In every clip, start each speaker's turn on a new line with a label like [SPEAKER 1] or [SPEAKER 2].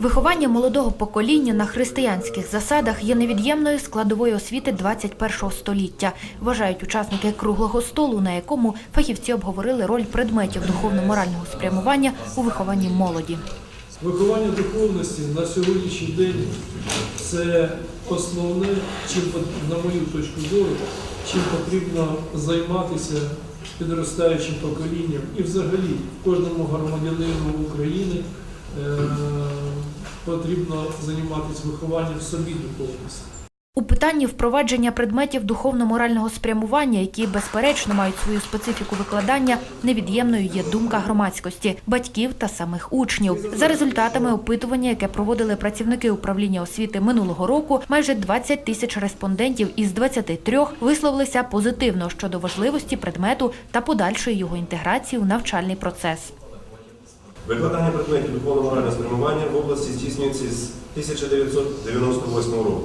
[SPEAKER 1] Виховання молодого покоління на християнських засадах є невід'ємною складовою освіти 21-го століття, вважають учасники круглого столу, на якому фахівці обговорили роль предметів духовно-морального спрямування у вихованні молоді.
[SPEAKER 2] Виховання духовності на сьогоднішній день це основне, чим на мою точку зору, чим потрібно займатися підростаючим поколінням і взагалі кожному громадянину України е, потрібно займатися вихованням собі духовності.
[SPEAKER 1] У питанні впровадження предметів духовно-морального спрямування, які безперечно мають свою специфіку викладання, невід'ємною є думка громадськості, батьків та самих учнів. За результатами опитування, яке проводили працівники управління освіти минулого року, майже 20 тисяч респондентів із 23 висловилися позитивно щодо важливості предмету та подальшої його інтеграції у навчальний процес.
[SPEAKER 3] Викладання предметів духовно-морального спрямування в області здійснюється з 1998 року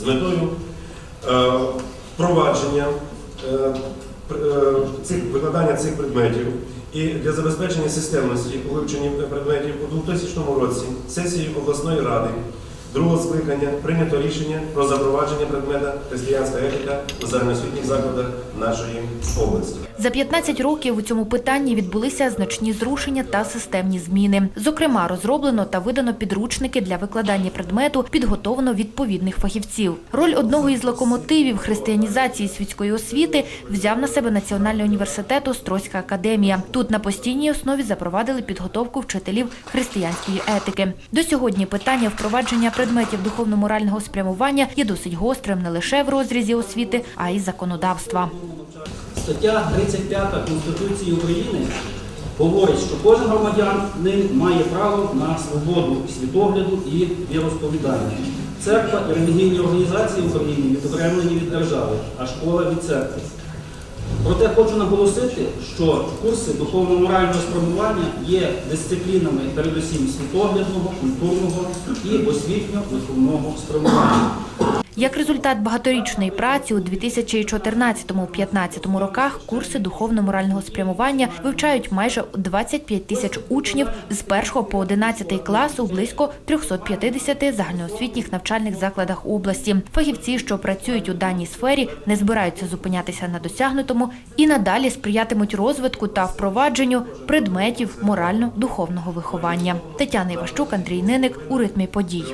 [SPEAKER 3] з метою е, впровадження е, е, цих, викладання цих предметів і для забезпечення системності у вивченні предметів у 2000 році сесією обласної ради другого скликання прийнято рішення про запровадження предмета християнська етика у загальноосвітніх закладах нашої області.
[SPEAKER 1] За 15 років у цьому питанні відбулися значні зрушення та системні зміни. Зокрема, розроблено та видано підручники для викладання предмету, підготовлено відповідних фахівців. Роль одного із локомотивів християнізації світської освіти взяв на себе Національний університет Острозька академія. Тут на постійній основі запровадили підготовку вчителів християнської етики. До сьогодні питання впровадження предметів духовно-морального спрямування є досить гострим не лише в розрізі освіти, а й законодавства.
[SPEAKER 4] Стаття 35 Конституції України говорить, що кожен громадянин має право на свободу світогляду і віросповідання. Церква і релігійні організації в Україні відокремлені від держави, а школа від церкви. Проте хочу наголосити, що курси духовно-морального спрямування є дисциплінами передусім світоглядного, культурного і освітньо-виховного спрямування.
[SPEAKER 1] Як результат багаторічної праці у 2014-2015 роках курси духовно-морального спрямування вивчають майже 25 тисяч учнів з 1 по 11 клас у близько 350 загальноосвітніх навчальних закладах області. Фахівці, що працюють у даній сфері, не збираються зупинятися на досягнутому і надалі сприятимуть розвитку та впровадженню предметів морально-духовного виховання. Тетяна Іващук, Андрій Ниник у ритмі подій.